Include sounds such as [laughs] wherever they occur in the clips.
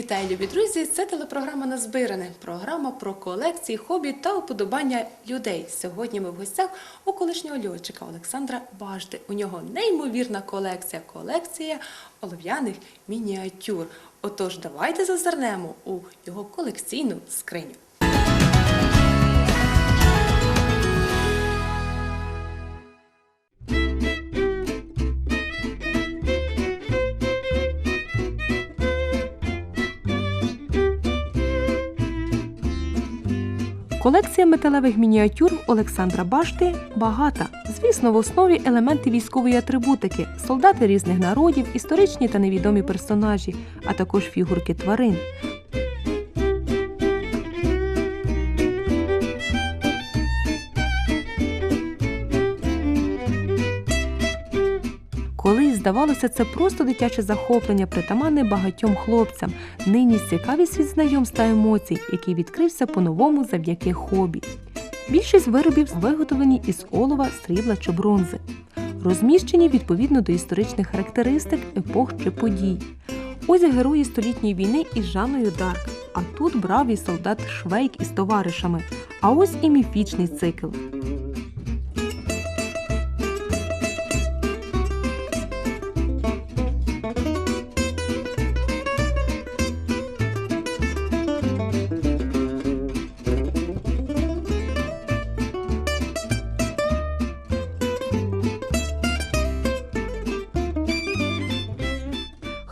Вітаю, любі друзі! Це телепрограма Назбиране. Програма про колекції, хобі та уподобання людей. Сьогодні ми в гостях у колишнього льотчика Олександра Бажди. У нього неймовірна колекція колекція олов'яних мініатюр. Отож, давайте зазирнемо у його колекційну скриню. Колекція металевих мініатюр Олександра Башти багата. Звісно, в основі елементи військової атрибутики, солдати різних народів, історичні та невідомі персонажі, а також фігурки тварин. Здавалося, це просто дитяче захоплення, притаманне багатьом хлопцям. Нині цікавість від знайомств та емоцій, який відкрився по-новому завдяки хобі. Більшість виробів виготовлені із олова, срібла чи бронзи, розміщені відповідно до історичних характеристик, епох чи подій. Ось герої столітньої війни із Жанною Дарк, а тут бравий солдат Швейк із товаришами, а ось і міфічний цикл.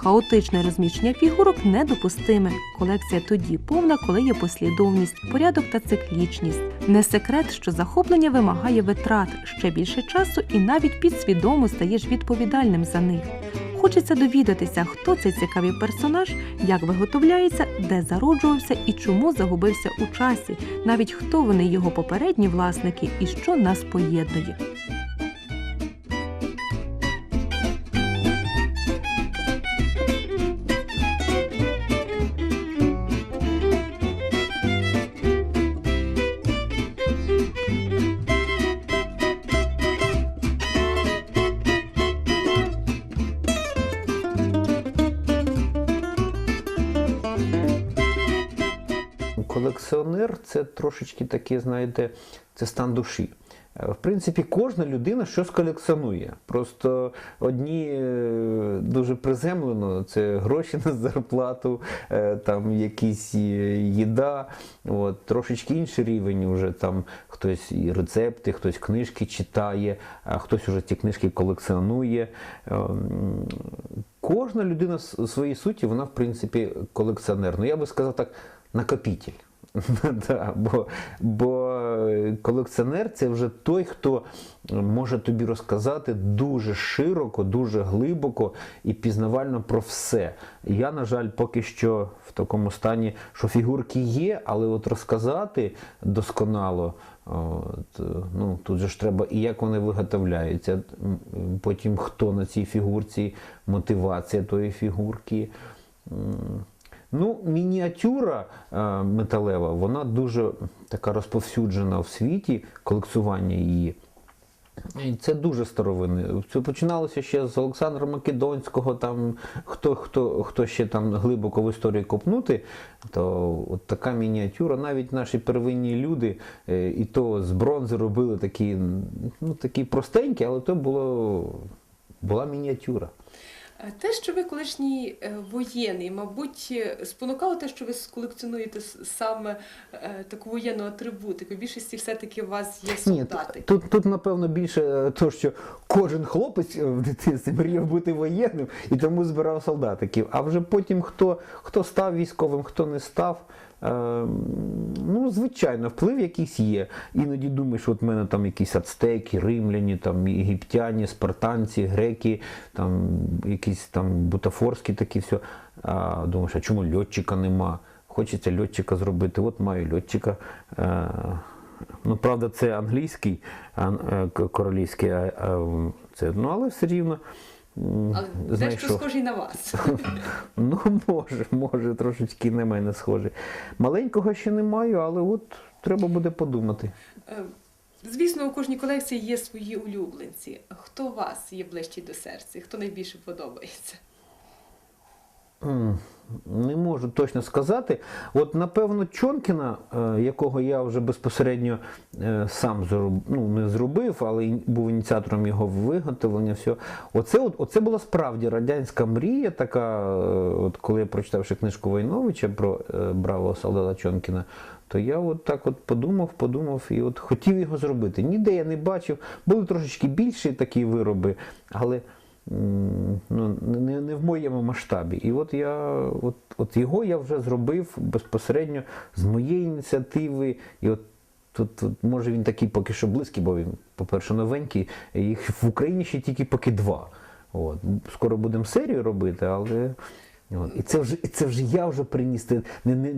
Хаотичне розміщення фігурок недопустиме. Колекція тоді повна, коли є послідовність, порядок та циклічність. Не секрет, що захоплення вимагає витрат ще більше часу і навіть підсвідомо стаєш відповідальним за них. Хочеться довідатися, хто цей цікавий персонаж, як виготовляється, де зароджувався і чому загубився у часі, навіть хто вони його попередні власники і що нас поєднує. Це трошечки таке, знаєте, це стан душі. Е, В принципі, кожна людина щось колекціонує. Просто одні е, дуже приземлено, це гроші на зарплату, е, там якісь їда, от, трошечки інший рівень вже там хтось і рецепти, хтось книжки читає, а хтось уже ці книжки колекціонує. Кожна людина в своїй суті, вона в принципі колекціонер. Ну я би сказав так, накопитель. [laughs] Да, бо, бо колекціонер це вже той, хто може тобі розказати дуже широко, дуже глибоко і пізнавально про все. Я, на жаль, поки що в такому стані, що фігурки є, але от розказати досконало. От, ну, тут же ж треба і як вони виготовляються, потім хто на цій фігурці, мотивація тої фігурки. Ну, мініатюра е, металева, вона дуже така розповсюджена в світі, колекціювання її. І це дуже старовинне. Це починалося ще з Олександра Македонського, там хто, хто, хто ще там глибоко в історії копнути, то от така мініатюра, навіть наші первинні люди, е, і то з бронзи робили такі, ну, такі простенькі, але то було, була мініатюра. Е, Те, що ви колишній е, воєнний, мабуть, е, спонукало те, що ви колекціонуєте саме таку воєнну атрибутику. Більшості все-таки у вас є Ні, тут, тут, напевно, більше то, що кожен хлопець в дитинстві мріяв бути воєнним і тому збирав солдатиків. А вже потім хто, хто став військовим, хто не став. Е, Ну, звичайно, вплив якийсь є. Іноді думаєш, от в мене там якісь ацтеки, римляні, там єгиптяні, спартанці, греки, там якісь там бутафорські такі все. А думаєш, а чому льотчика нема? Хочеться льотчика зробити. От маю льотчика. Е, Ну, правда, це англійський, е, королівський, це, ну, але все рівно. Але дещо схожий на вас. [laughs] Ну, може, може, трошечки на мене схожий. Маленького ще не маю, але от треба буде подумати. Е, Звісно, у кожній колекції є свої улюбленці. Хто у вас є ближчий до серця? Хто найбільше подобається? Не можу точно сказати. От, напевно, Чонкіна, е, якого я вже безпосередньо е, сам зроб, ну, не зробив, але був ініціатором його виготовлення. Все. Оце, от, оце була справді радянська мрія, така, е, от, коли я прочитав ще книжку Войновича про бравого солдата Чонкіна, то я от так от подумав, подумав і от хотів його зробити. Ніде я не бачив. Були трошечки більші такі вироби, але ну, не, не в моєму масштабі. І от я от, от його я вже зробив безпосередньо з моєї ініціативи. І от тут, тут може він такий поки що близький, бо він, по-перше, новенький. Їх в Україні ще тільки поки два. От. Скоро будемо серію робити, але. От. І це вже, це вже я вже приніс. Не, не,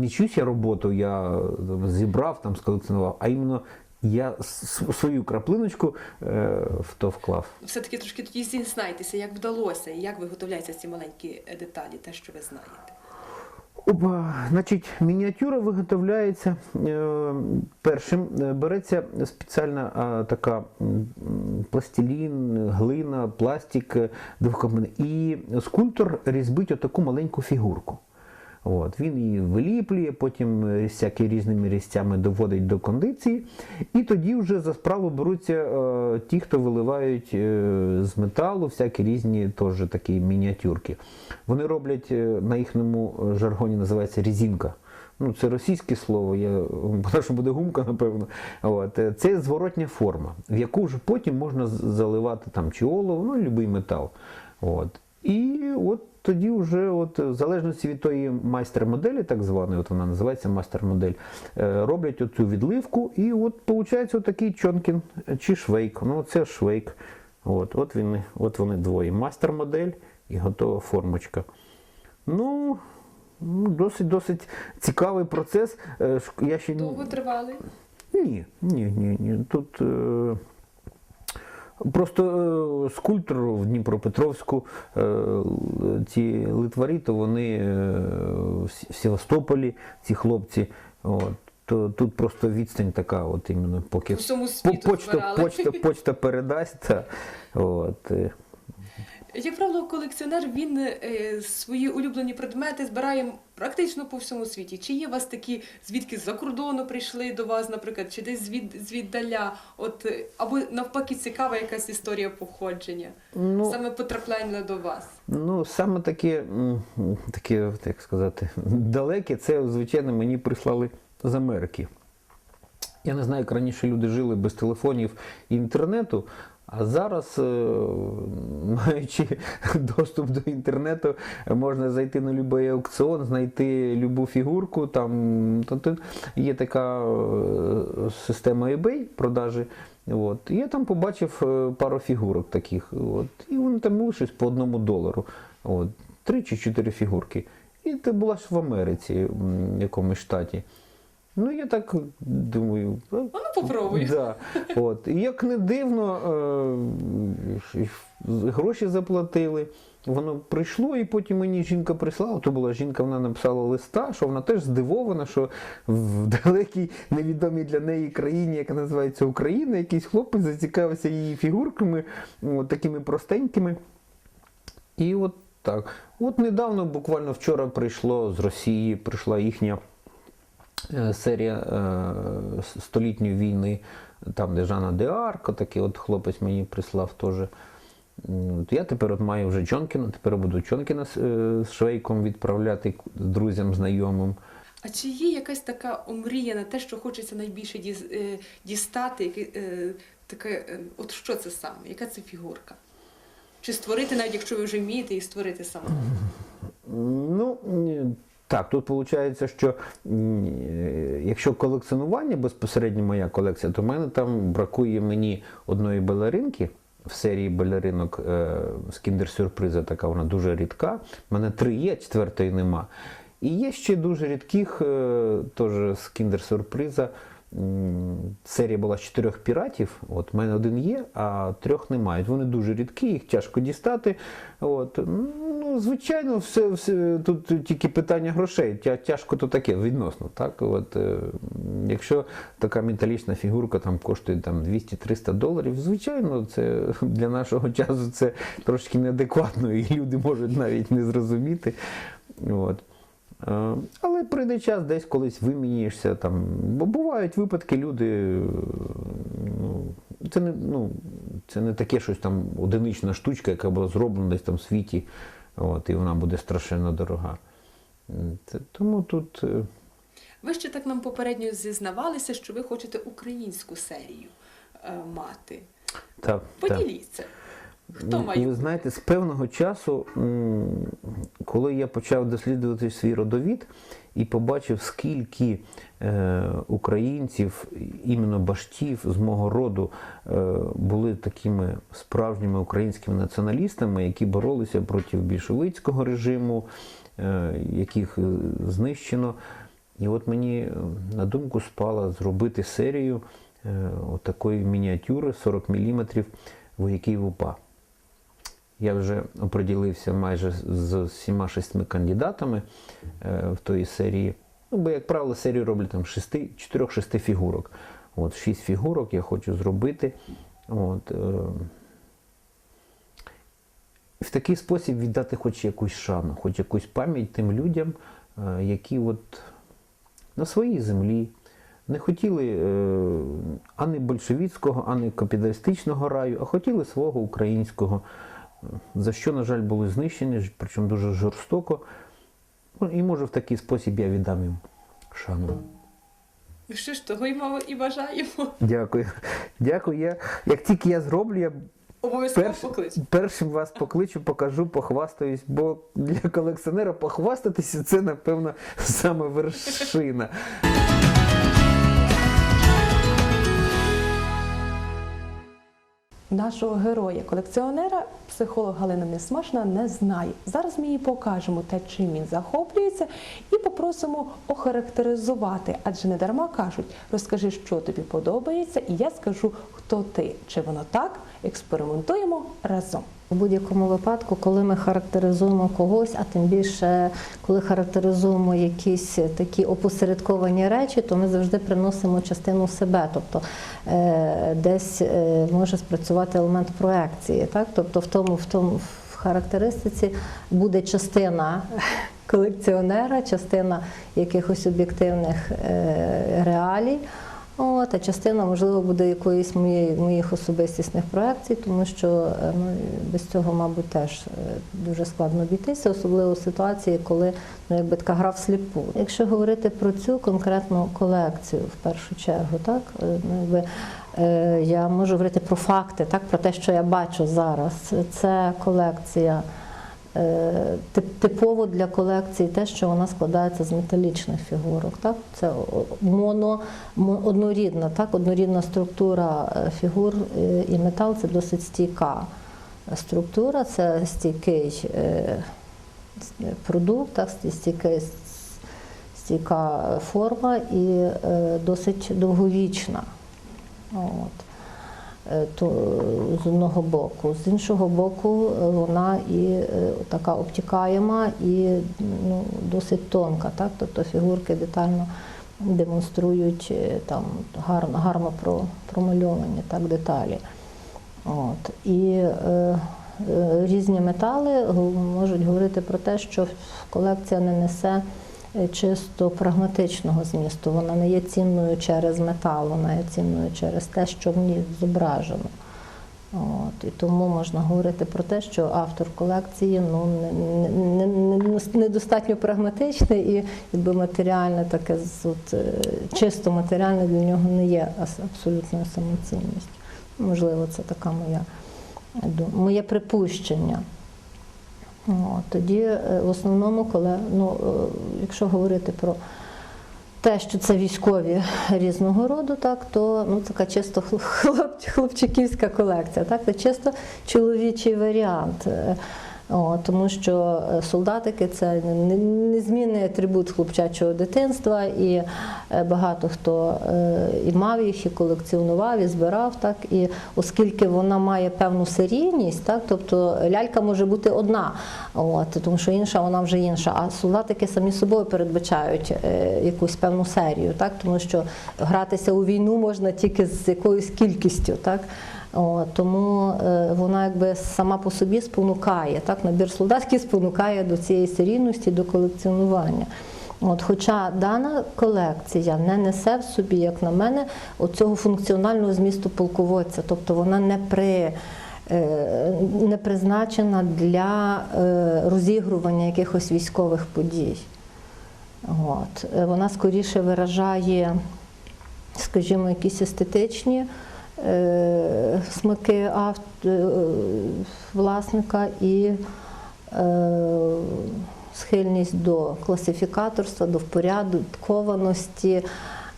не чусь я роботу, я зібрав, там, сколекціонував, а іменно я свою краплиночку е, в то вклав. Все-таки трошки тоді зізнайтеся, як вдалося, і як виготовляються ці маленькі е, деталі, те, що ви знаєте. Опа, значить, мініатюра виготовляється е, першим. Береться спеціальна така пластилін, глина, пластик е. І скульптор різьбить отаку маленьку фігурку. От, він її виліплює, потім е, всякі різними різцями доводить до кондиції. І тоді вже за справу беруться е, ті, хто виливають е, з металу всякі різні теж такі мініатюрки. Вони роблять е, на їхньому жаргоні називається різінка. Ну, це російське слово, я, [laughs] що буде гумка, напевно. От. е, Це зворотня форма, в яку вже потім можна заливати там чи олово, ну, будь-який метал. От. І от тоді вже, от, в залежності від тої майстер-моделі, так званої, от вона називається майстер-модель, е, роблять оцю відливку, і от виходить отакий чонкін чи швейк. Ну, це швейк. От, от, він, от вони двоє. Майстер-модель і готова формочка. Ну, ну, досить досить цікавий процес. Е, Я ще Довго тривали? ні, ні, ні, ні. Тут е, просто е, скульптор в Дніпропетровську, е, ці литварі, то вони е, в Севастополі, ці хлопці. От. То тут просто відстань така, от іменно поки По почта, почта, почта передасть. Та, от. Як правило, колекціонер він е, свої улюблені предмети збирає практично по всьому світі. Чи є у вас такі, звідки з-за кордону прийшли до вас, наприклад, чи десь звід, звіддаля, от, е, або навпаки цікава якась історія походження, Ну, саме потрапляння до вас? Ну, саме таке, м, таке, як сказати, далеке, це, звичайно, мені прислали з Америки. Я не знаю, як раніше люди жили без телефонів і інтернету, а зараз, е, маючи [laughs] доступ до інтернету, можна зайти на будь-який аукціон, знайти любу фігурку. Там, є така е, система eBay продажі. От. Я там побачив е, пару фігурок таких. От. І вони там були щось по одному долару. От. Три чи чотири фігурки. І це була ж в Америці, в якомусь штаті. Ну, я так думаю. «А, А ну попробуй. Да. От. І як не дивно, е, гроші заплатили. Воно прийшло, і потім мені жінка прислала. То була жінка, вона написала листа, що вона теж здивована, що в далекій невідомій для неї країні, яка називається Україна, якийсь хлопець зацікавився її фігурками, от такими простенькими. І от так. От недавно, буквально вчора, прийшло з Росії, прийшла їхня серія е, столітньої війни, там, де Жанна де Арко, такий от хлопець мені прислав теж. Я тепер от маю вже Чонкіна, тепер буду Чонкіна з, е, швейком відправляти друзям, знайомим. А чи є якась така омрія на те, що хочеться найбільше е, дістати? е, Таке, е, от що це саме? Яка це фігурка? Чи створити, навіть якщо ви вже вмієте, і створити самому? Ну, так, тут виходить, що е, якщо колекціонування безпосередньо моя колекція, то в мене там бракує мені одної балеринки в серії балеринок е, з кіндер-сюрприза, така вона дуже рідка. У мене три є, четвертої нема. І є ще дуже рідких, е, теж з кіндер-сюрприза. Серія була з чотирьох піратів. От в мене один є, а трьох немає. Вони дуже рідкі, їх тяжко дістати. От. Ну, Ну, звичайно, все, все тут тільки питання грошей. Тяжко то таке відносно. Так? От, е, якщо така металічна фігурка там коштує там, 200-300 доларів, звичайно, це для нашого часу це трошки неадекватно, і люди можуть навіть не зрозуміти. От. Е, Але прийде час, десь колись виміняєшся. Там, бо бувають випадки, люди. Ну, це, не, ну, це не таке щось там одинична штучка, яка була зроблена десь там в світі, от, і вона буде страшенно дорога. Це, тому тут. е, Ви ще так нам попередньо зізнавалися, що ви хочете українську серію е, мати. Та, та. Поділіться. Хто Ну, має Ви знаєте, з певного часу, коли я почав досліджувати свій родовід і побачив, скільки е, українців, іменно баштів з мого роду, е, були такими справжніми українськими націоналістами, які боролися проти більшовицького режиму, е, яких знищено. І от мені на думку спало зробити серію отакої мініатюри 40 мм вояків УПА. Я вже оприділився майже з всіма шістьми кандидатами е, в тої серії. Ну, бо, як правило, серію роблять там 4-6 фігурок. От, 6 фігурок я хочу зробити. От, е, в такий спосіб віддати хоч якусь шану, хоч якусь пам'ять тим людям, е, які от на своїй землі не хотіли ані большевіцького, ані капіталістичного раю, а хотіли свого українського, за що, на жаль, були знищені, причому дуже жорстоко. Ну, і може в такий спосіб я віддам їм шану. Що ж того й мало і бажаємо. Дякую. Дякую. Я, як тільки я зроблю, я Обов'язково Перш- покличу. першим вас покличу, покажу, похвастаюсь, бо для колекціонера похвастатися це, напевно, саме вершина. Нашого героя-колекціонера психолог Галина Несмашна не знає. Зараз ми їй покажемо те, чим він захоплюється, і попросимо охарактеризувати. Адже не дарма кажуть, розкажи, що тобі подобається, і я скажу, хто ти. Чи воно так? Експериментуємо разом. У будь-якому випадку, коли ми характеризуємо когось, а тим більше коли характеризуємо якісь такі опосередковані речі, то ми завжди приносимо частину себе. Тобто е, десь е, може спрацювати елемент проекції. Так? Тобто в тому, в тому в характеристиці буде частина [laughs] колекціонера, частина якихось об'єктивних е, реалій. От, а частина, можливо, буде якоїсь моєї, моїх особистісних проекцій, тому що е, ну, без цього, мабуть, теж е, дуже складно обійтися, особливо в ситуації, коли ну, якби така гра всліпу. Якщо говорити про цю конкретну колекцію в першу чергу, так, е, ну, якби, е, я можу говорити про факти, так, про те, що я бачу зараз. Це колекція. Е, тип- Типово для колекції те, що вона складається з металічних фігурок. Так? Це моно, однорідна, так? однорідна структура е, фігур е, і метал це досить стійка структура, це стійкий продукт, так? стійкий, стійка форма і досить довговічна. От. Е, то з одного боку. З іншого боку, е, вона і е, така обтікаєма і ну, досить тонка. Так? Тобто фігурки детально демонструють там гарно, гарно про- промальовані так, деталі. От. І е, е, різні метали можуть говорити про те, що колекція не несе чисто прагматичного змісту. Вона не є цінною через метал, вона є цінною через те, що в ній зображено. От, і тому можна говорити про те, що автор колекції ну, не- не- не- не- прагматичний і якби матеріальне таке от, е, чисто матеріальне для нього не є абсолютною самоцінністю. Можливо, це така моя моє припущення. Тоді е, в основному, коли, ну, е, якщо говорити про те, що це військові різного роду, так, то ну, така чисто хлоп, хлопчиківська колекція. Так, це чисто чоловічий варіант. О, тому що е, солдатики це незмінний атрибут хлопчачого дитинства, і е, багато хто е, і мав їх, і колекціонував, і збирав. Так і оскільки вона має певну серійність, так тобто лялька може бути одна, от тому що інша вона вже інша. А солдатики самі собою передбачають якусь певну серію, так тому що гратися у війну можна тільки з якоюсь кількістю, так. О, тому е, вона якби сама по собі спонукає, так, набір солдатський спонукає до цієї серійності, до колекціонування. От, хоча дана колекція не несе в собі, як на мене, оцього функціонального змісту полководця, тобто вона не при. е, Не призначена для е, розігрування якихось військових подій. От. Е, Вона скоріше виражає, скажімо, якісь естетичні е, смаки е, власника і е, схильність до класифікаторства, до впорядкованості,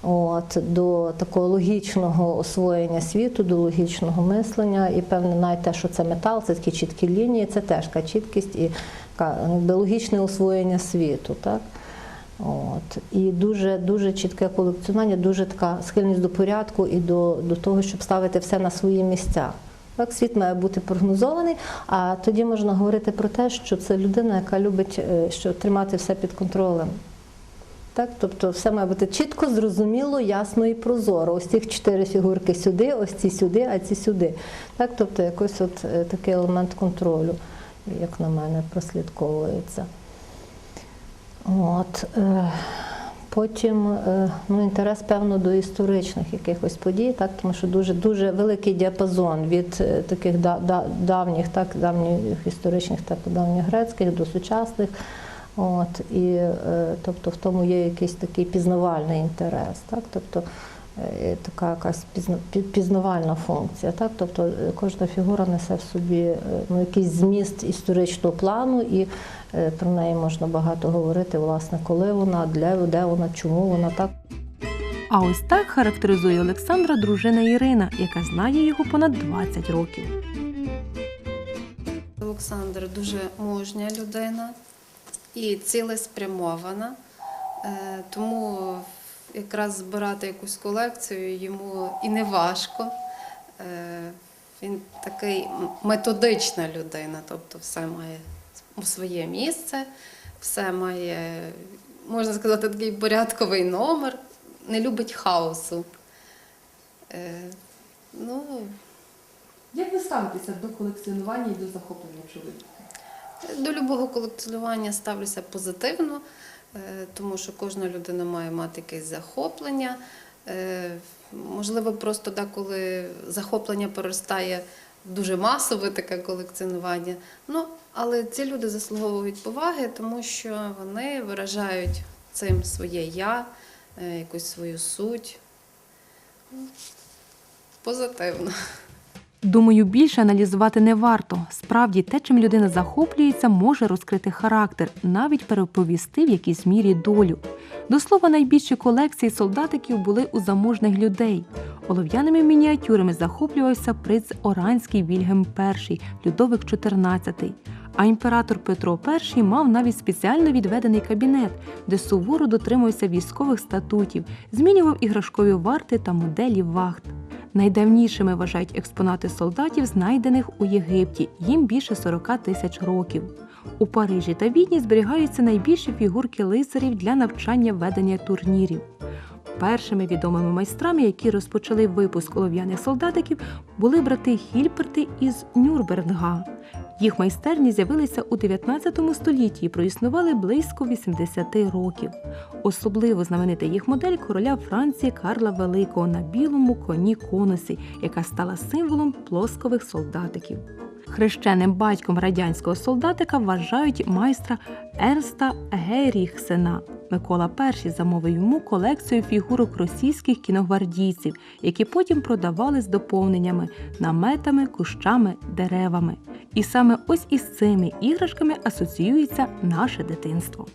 от, до такого логічного освоєння світу, до логічного мислення. І певне, навіть те, що це метал, це такі чіткі лінії, це теж така чіткість і логічне освоєння світу. Так? От. І дуже, дуже чітке колекціонування, дуже така схильність до порядку і до, до того, щоб ставити все на свої місця. Так, світ має бути прогнозований, а тоді можна говорити про те, що це людина, яка любить е, що, тримати все під контролем. Так, тобто все має бути чітко, зрозуміло, ясно і прозоро. Ось цих чотири фігурки сюди, ось ці сюди, а ці сюди. Так, тобто якось от е, такий елемент контролю, як на мене, прослідковується. От, е, потім е, ну, інтерес, певно, до історичних якихось подій, так, тому що дуже, дуже великий діапазон від е, таких да, да, давніх, так, давніх історичних та давніх грецьких до сучасних. От, і, тобто в тому є якийсь такий пізнавальний інтерес. Так, тобто, така якась пізна- пізнавальна функція. Так? Тобто е, кожна фігура несе в собі е, ну, якийсь зміст історичного плану, і е, про неї можна багато говорити, власне, коли вона, де, де вона, чому вона так. А ось так характеризує Олександра дружина Ірина, яка знає його понад 20 років. Олександр дуже мужня людина і цілеспрямована, Е, тому якраз збирати якусь колекцію йому і не важко. Е, Він такий методична людина, тобто все має своє місце, все має, можна сказати, такий порядковий номер, не любить хаосу. Е, Ну, Як ви ставитеся до колекціонування і до захоплення чоловіка? До любого колекціонування ставлюся позитивно, тому що кожна людина має мати якесь захоплення. Е, Можливо, просто деколи захоплення переростає дуже масове таке колекціонування. Ну, але ці люди заслуговують поваги, тому що вони виражають цим своє я, е, якусь свою суть. Ну, Позитивно. Думаю, більше аналізувати не варто. Справді, те, чим людина захоплюється, може розкрити характер, навіть переповісти в якійсь мірі долю. До слова, найбільші колекції солдатиків були у заможних людей. Олов'яними мініатюрами захоплювався принц Оранський Вільгельм І, Людовик XIV. А імператор Петро І мав навіть спеціально відведений кабінет, де суворо дотримувався військових статутів, змінював іграшкові варти та моделі вахт. Найдавнішими вважають експонати солдатів, знайдених у Єгипті. Їм більше 40 тисяч років. У Парижі та Відні зберігаються найбільші фігурки лицарів для навчання ведення турнірів. Першими відомими майстрами, які розпочали випуск олов'яних солдатиків, були брати Хільперти із Нюрнберга. Їх майстерні з'явилися у 19 столітті і проіснували близько 80 років. Особливо знаменита їх модель короля Франції Карла Великого на білому коні конусі, яка стала символом плоскових солдатиків. Хрещеним батьком радянського солдатика вважають майстра Ерста Геріхсена. Микола І замовив йому колекцію фігурок російських кіногвардійців, які потім продавали з доповненнями, наметами, кущами, деревами. І саме ось із цими іграшками асоціюється наше дитинство.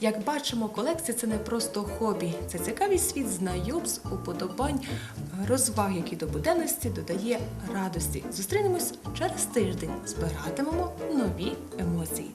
Як бачимо, колекція це не просто хобі, це цікавий світ знайомств, уподобань, розваг, які до буденності додає радості. Зустрінемось через тиждень, збиратимемо нові емоції.